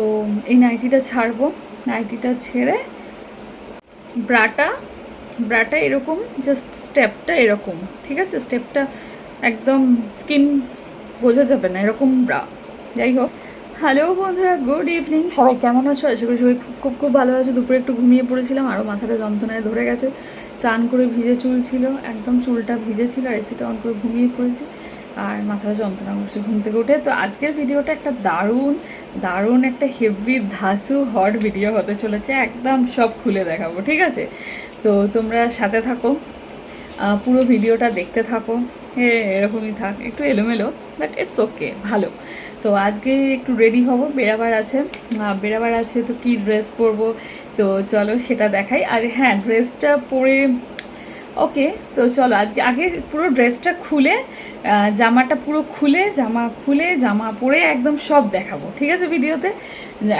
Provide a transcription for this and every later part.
তো এই নাইটিটা ছাড়বো। নাইটিটা ছেড়ে ব্রাটা ব্রাটা এরকম জাস্ট স্টেপটা এরকম, ঠিক আছে? স্টেপটা একদম স্কিন বোঝা যাবে না, এরকম ব্রা যাই হোক। হ্যালো বন্ধুরা গুড ইভিনিং সবাই কেমন আছো? আশা করি সবাই খুব খুব খুব ভালো আছো। দুপুরে একটু ঘুমিয়ে পড়েছিলাম আরও মাথাটা যন্ত্রণায় ধরে গেছে। চান করে ভিজে চুল ছিল, একদম চুলটা ভিজে ছিল আর এসিটা অন করে ঘুমিয়ে পড়েছি। আর মাথাটা যন্ত্রণা করছে ঘুম থেকে উঠে। তো আজকের ভিডিওটা একটা দারুণ দারুণ একটা হেভি ধাসু হট ভিডিও হতে চলেছে। একদম সব খুলে দেখাবো ঠিক আছে? তো তোমরা সাথে থাকো পুরো ভিডিওটা দেখতে থাকো। এরকমই থাক একটু এলোমেলো বাট ইটস ওকে ভালো। তো আজকে একটু রেডি হব বেরাবার আছে। আহ, বেরাবার আছে তো কী ড্রেস পরবো? তো চলো সেটা দেখাই। আর হ্যাঁ ড্রেসটা পরে ওকে তো চলো, আজকে আগে পুরো ড্রেসটা খুলে জামাটা পুরো খুলে, জামা খুলে, জামা পরে একদম সব দেখাবো, ঠিক আছে ভিডিওতে?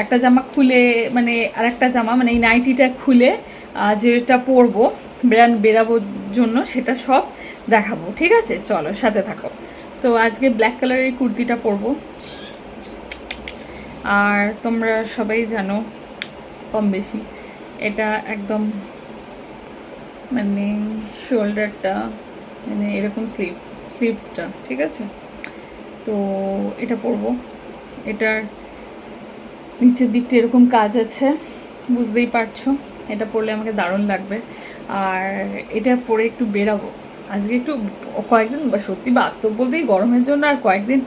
একটা জামা খুলে মানে আরেকটা জামা মানে এই নাইটিটা খুলে যেটা পরবো, বেরান বেরাবোর জন্য সেটা সব দেখাবো, ঠিক আছে? চলো, সাথে থাকো। তো আজকে ব্ল্যাক কালারের কুর্তিটা পরবো। আর তোমরা সবাই জানো, কম বেশি, এটা একদম মানে শোল্ডারটা মানে এরকম স্লিভস স্লিভসটা ঠিক আছে? তো এটা পরবো। এটার নিচের দিকটা এরকম কাজ আছে, বুঝতেই পারছ? এটা পরলে আমাকে দারুণ লাগবে। আর এটা পরে একটু বেরাবো। আজকে একটু কয়েকদিন বা সত্যি বাস্তব বলতেই গরমের জন্য আর কয়েকদিন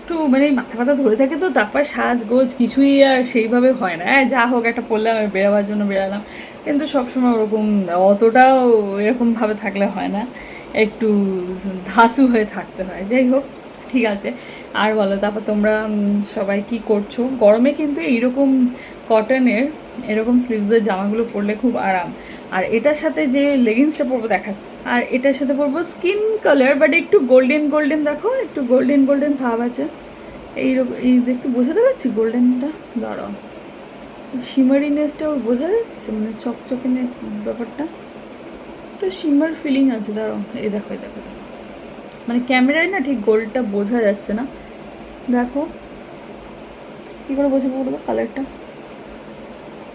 একটু মানে মাথা ব্যথা ধরে থাকে তো, তারপর সাজগোজ কিছুই আর সেইভাবে হয় না। হ্যাঁ যা হোক একটা পরলাম আর বেরাবার জন্য বেরালাম। কিন্তু সবসময় ওরকম অতটাও এরকমভাবে থাকলে হয় না। একটু ধাসু হয়ে থাকতে হয়। যাই হোক, ঠিক আছে। আর বলো, তারপর তোমরা সবাই কি করছ? গরমে কিন্তু এইরকম কটনের এরকম স্লিভসের জামাগুলো পরলে খুব আরাম। আর এটার সাথে যে লেগিংসটা পরবো, দেখা, আর এটার সাথে পরবো স্কিন কালার বাট একটু গোল্ডেন গোল্ডেন দেখো, একটু গোল্ডেন গোল্ডেন ভাব আছে। এইরকম, এই দেখতে বোঝাতে পারছি গোল্ডেনটা দাঁড়াও। শিমারিনেসটা ওর বোঝা যাচ্ছে? মানে চকচকেনেস ব্যাপারটা? একটু শিমার ফিলিং আছে, দাঁড়াও। এই দেখো এই দেখো। মানে ক্যামেরায় না ঠিক গোল্ডটা বোঝা যাচ্ছে না। দেখো। কী করে বোঝা পড়ব কালারটা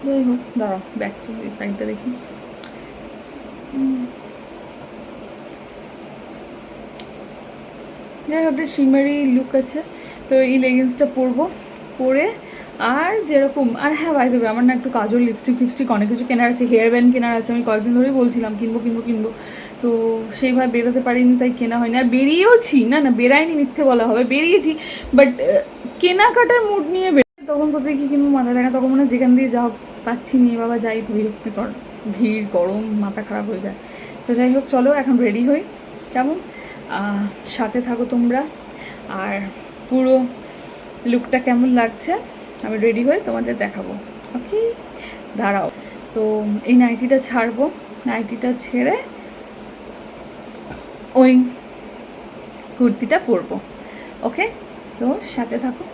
যাই হোক, দাঁড়াও ব্যাক সাইডটা দেখি। যাই হোক, একটা শিমারি লুক আছে। তো এই লেগিংসটা পরবো। পরে আর যেরকম, আর হ্যাঁ বাই দেবে আমার না একটু কাজল লিপস্টিক ফিপস্টিক অনেক কিছু কেনার আছে হেয়ার ব্যান্ড কেনার আছে, আমি কয়েকদিন ধরেই বলছিলাম, কিনবো কিনবো কিনবো। তো সেইভাবে বেরোতে পারিনি, তাই কেনা হয়নি। আর বেরিয়েওছি, না না, বেরাইনি, মিথ্যে বলা হবে, বেরিয়েছি বাট কেনাকাটার মুড নিয়ে বেরিয়ে তখন কোথায় কী কিনবো, মাথায় দেখা তখন মনে হয় যেখান দিয়ে যাও, পাচ্ছি নিয়ে বাবা, যাই, বিরক্তিকর ভিড়, গরম, মাথা খারাপ হয়ে যায়। তো যাই হোক, চলো, এখন রেডি হই, কেমন? সাথে থাকো তোমরা, আর পুরো লুকটা কেমন লাগছে? আমি রেডি হয়ে তোমাদের দেখাবো। ওকে দাঁড়াও। তো এই নাইটিটা ছাড়বো। নাইটিটা ছেড়ে ওই কুর্তিটা পরবো। ওকে তো সাথে থাকো।